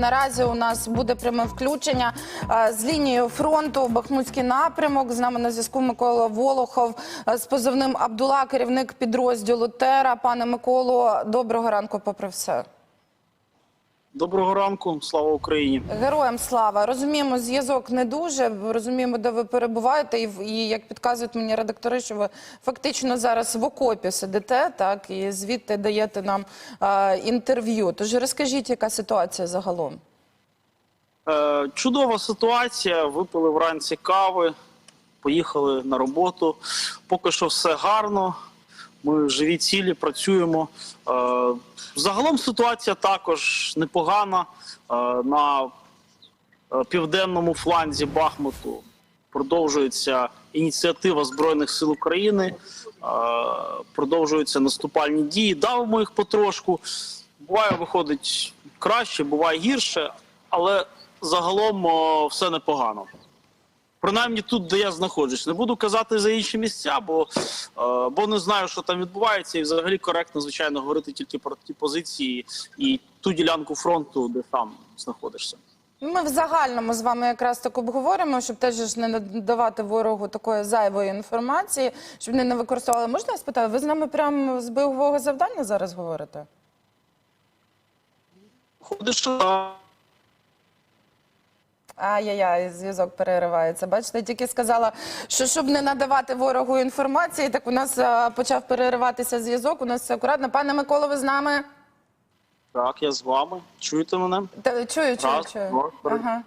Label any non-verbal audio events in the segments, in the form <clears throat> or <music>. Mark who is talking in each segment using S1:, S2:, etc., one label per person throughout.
S1: Наразі у нас буде пряме включення е, з лінією фронту Бахмутський напрямок. З нами на зв'язку Микола Волохов е, з позивним Абдула, керівник підрозділу Тера. Пане Миколо, доброго ранку, попри все.
S2: Доброго ранку, слава Україні.
S1: Героям слава. Розуміємо, зв'язок не дуже. Розуміємо, де ви перебуваєте, і, і як підказують мені редактори, що ви фактично зараз в окопі сидите, так і звідти даєте нам е, інтерв'ю. Тож розкажіть, яка ситуація загалом?
S2: Е, чудова ситуація. Випили вранці кави, поїхали на роботу. Поки що все гарно. Ми живі цілі, працюємо. Е, загалом ситуація також непогана. Е, на е, південному фланзі Бахмуту продовжується ініціатива Збройних сил України, продовжуються наступальні дії. Давимо їх потрошку. Буває, виходить краще, буває гірше, але загалом все непогано. Принаймні тут, де я знаходжусь. Не буду казати за інші місця, бо, е, бо не знаю, що там відбувається, і взагалі коректно, звичайно, говорити тільки про ті позиції і ту ділянку фронту, де сам знаходишся.
S1: Ми в загальному з вами якраз так обговоримо, щоб теж не надавати ворогу такої зайвої інформації, щоб вони не використовували. Можна я спитаю, ви з нами прямо з бойового завдання зараз говорите?
S2: Ходиш е,
S1: Ай-яй-яй, зв'язок переривається. Бачите, я тільки сказала, що щоб не надавати ворогу інформації, так у нас а, почав перериватися зв'язок. У нас все акуратно. Пане Миколо, ви з нами?
S2: так, я з вами. Чуєте мене?
S1: Та, чую, чую,
S2: Раз,
S1: чую.
S2: два, три.
S1: Ага.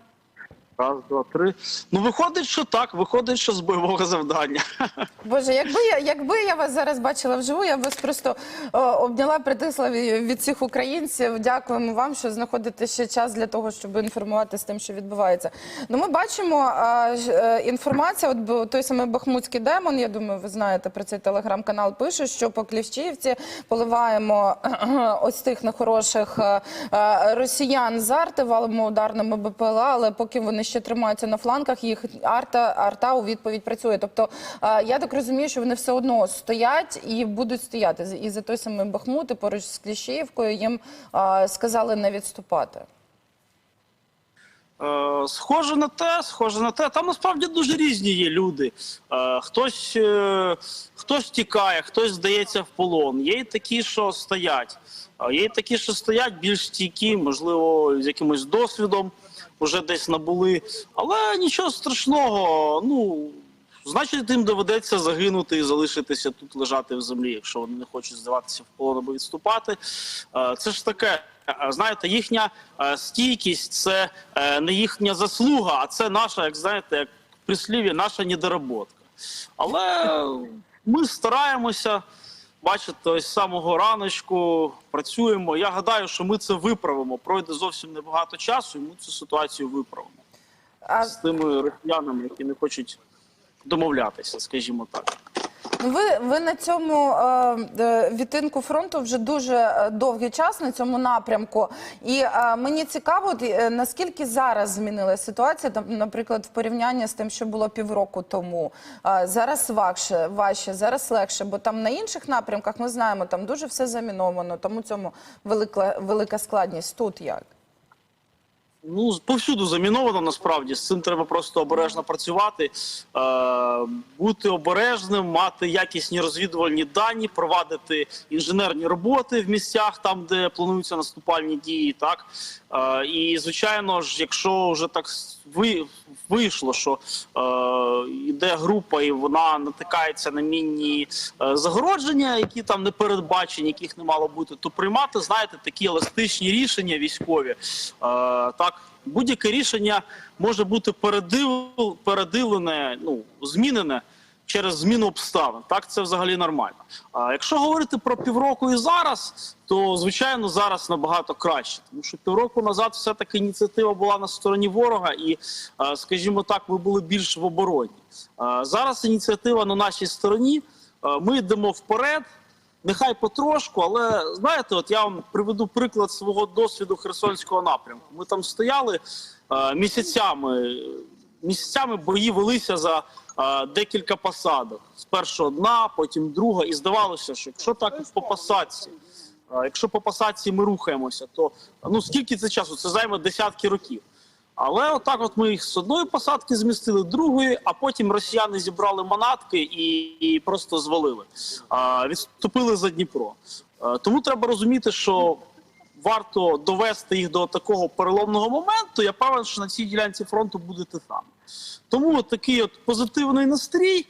S2: Раз, два, три. Ну, виходить, що так, виходить, що з бойового завдання. <laughs>
S1: Боже, якби я, якби я вас зараз бачила вживу, я б вас просто о, обняла, притисла ві- від всіх українців. Дякуємо вам, що знаходите ще час для того, щоб інформувати з тим, що відбувається. Ну, ми бачимо а, ж, е, інформація. От той самий Бахмутський демон. Я думаю, ви знаєте про цей телеграм-канал. Пише, що по Кліщівці поливаємо <clears throat> ось тих нехороших е, е, росіян з арти, ударними БПЛА, але поки вони ще тримаються на флангах, їх арта арта у відповідь працює. Тобто е, я так розумію, що вони все одно стоять і будуть стояти. І за той самий Бахмут і поруч з Кліщіївкою їм е, сказали не відступати.
S2: Е, Схоже на те, схоже на те. Там насправді дуже різні є люди. Хтось, хтось тікає, хтось здається в полон. Є й такі, що стоять. Є й такі, що стоять більш стійкі, можливо, з якимось досвідом, вже десь набули. Але нічого страшного. Ну значить, їм доведеться загинути і залишитися тут лежати в землі, якщо вони не хочуть здаватися в полон або відступати. Е, Це ж таке. Е, Знаєте, їхня е, стійкість це не їхня заслуга, а це наша, як знаєте, як в прислів'ї, наша недоработка. Але ми стараємося, бачите, з самого раночку працюємо. Я гадаю, що ми це виправимо. Пройде зовсім небагато часу, і ми цю ситуацію виправимо
S1: А
S2: з тими росіянами, які не хочуть домовлятися, скажімо так.
S1: Ви, ви на цьому е, е, відтинку фронту вже дуже е, довгий час на цьому напрямку. І е, мені цікаво, е, наскільки зараз змінилася ситуація, там, наприклад, в порівнянні з тим, що було півроку тому. Е, зараз важче, важче, зараз легше, бо там на інших напрямках ми знаємо, там дуже все заміновано, тому цьому велика, велика складність. Тут як?
S2: Ну, повсюду заміновано насправді. З цим треба просто обережно працювати, е, бути обережним, мати якісні розвідувальні дані, провадити інженерні роботи в місцях, там де плануються наступальні дії. Так і звичайно ж, якщо вже так ви, вийшло, що е, йде група і вона натикається на мінні е, загородження, які там не передбачені, яких не мало бути, то приймати, знаєте, такі еластичні рішення військові. Е, так, будь-яке рішення може бути передив, передивлене, ну змінене. Через зміну обставин, так це взагалі нормально. А якщо говорити про півроку і зараз, то звичайно зараз набагато краще, тому що півроку назад все таки ініціатива була на стороні ворога, і е, скажімо так, ми були більш в обороні. Е, Зараз ініціатива на нашій стороні. Е, Ми йдемо вперед. Нехай потрошку, але знаєте, от я вам приведу приклад свого досвіду Херсонського напрямку. Ми там стояли е, місяцями, місяцями бої велися за декілька посадок. Спершу одна, потім друга, і здавалося, що якщо так по посадці Якщо по посадці ми рухаємося, то ну скільки це часу? Це займе десятки років. Але отак, от ми їх з одної посадки змістили, другої, а потім росіяни зібрали манатки і, і просто звалили, а, відступили за Дніпро. Е, Тому треба розуміти, що варто довести їх до такого переломного моменту. Я певен, що на цій ділянці фронту буде те саме. Тому от такий от позитивний настрій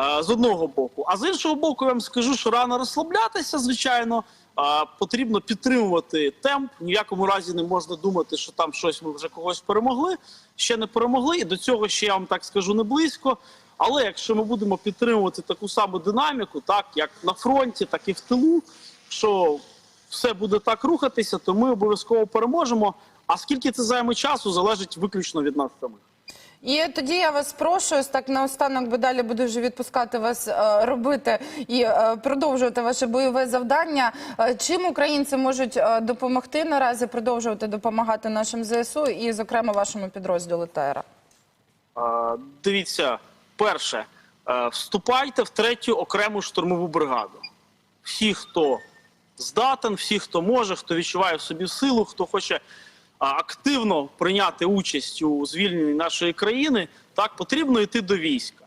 S2: е, з одного боку. А з іншого боку, я вам скажу, що рано розслаблятися, звичайно. е, Потрібно підтримувати темп. В якому разі не можна думати, що там щось ми вже когось перемогли. Ще не перемогли, і до цього ще я вам так скажу не близько. Але якщо ми будемо підтримувати таку саму динаміку, так як на фронті, так і в тилу, що все буде так рухатися, то ми обов'язково переможемо. А скільки це займе часу, залежить виключно від нас самих.
S1: І тоді я вас прошу, ось так наостанок, бо далі буду вже відпускати вас е, робити і е, продовжувати ваше бойове завдання. Е, Чим українці можуть допомогти наразі продовжувати допомагати нашим ЗСУ і, зокрема, вашому підрозділу ТЕРА?
S2: Дивіться, перше, вступайте в третю окрему штурмову бригаду. Всі, хто здатен, всі, хто може, хто відчуває в собі силу, хто хоче активно прийняти участь у звільненні нашої країни, так потрібно йти до війська.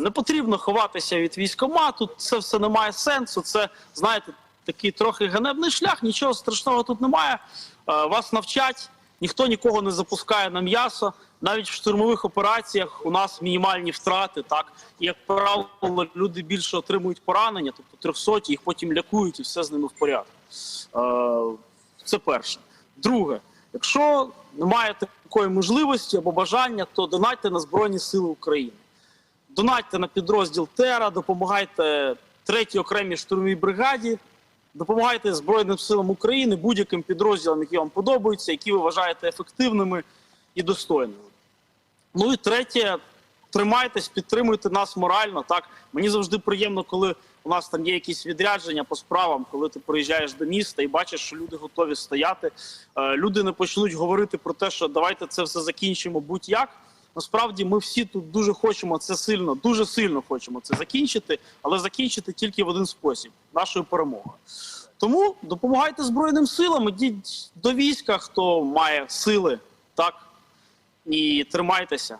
S2: Не потрібно ховатися від військомату, це все не має сенсу. Це, знаєте, такий трохи ганебний шлях, нічого страшного тут немає. Вас навчать, ніхто нікого не запускає на м'ясо. Навіть в штурмових операціях у нас мінімальні втрати. Так і як правило, люди більше отримують поранення, тобто 300, їх потім лякують і все з ними в порядку. Це перше. Друге, якщо немає такої можливості або бажання, то донайте на Збройні Сили України. донайте на підрозділ ТЕРА, допомагайте третій окремій штурмовій бригаді, допомагайте Збройним силам України, будь-яким підрозділам, які вам подобаються, які ви вважаєте ефективними і достойними. Ну і третє, тримайтесь, підтримуйте нас морально. Так мені завжди приємно, коли у нас там є якісь відрядження по справам, коли ти приїжджаєш до міста і бачиш, що люди готові стояти. Е, люди не почнуть говорити про те, що давайте це все закінчимо будь-як. Насправді ми всі тут дуже хочемо це сильно, дуже сильно хочемо це закінчити, але закінчити тільки в один спосіб нашою перемогою. Тому допомагайте Збройним силам, ідіть до війська, хто має сили, так і тримайтеся.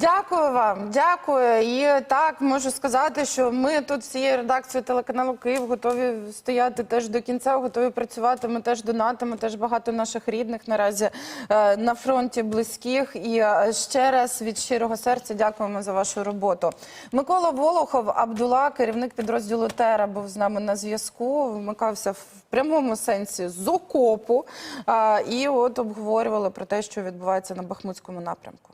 S1: Дякую вам, дякую. І так можу сказати, що ми тут всією редакцією телеканалу Київ готові стояти теж до кінця, готові працювати. Ми теж донатимо, теж багато наших рідних наразі е, на фронті близьких. І е, ще раз від щирого серця дякуємо за вашу роботу. Микола Волохов, Абдула, керівник підрозділу ТЕРА, був з нами на зв'язку. Вмикався в прямому сенсі з окопу. е, І от обговорювали про те, що відбувається на Бахмутському напрямку.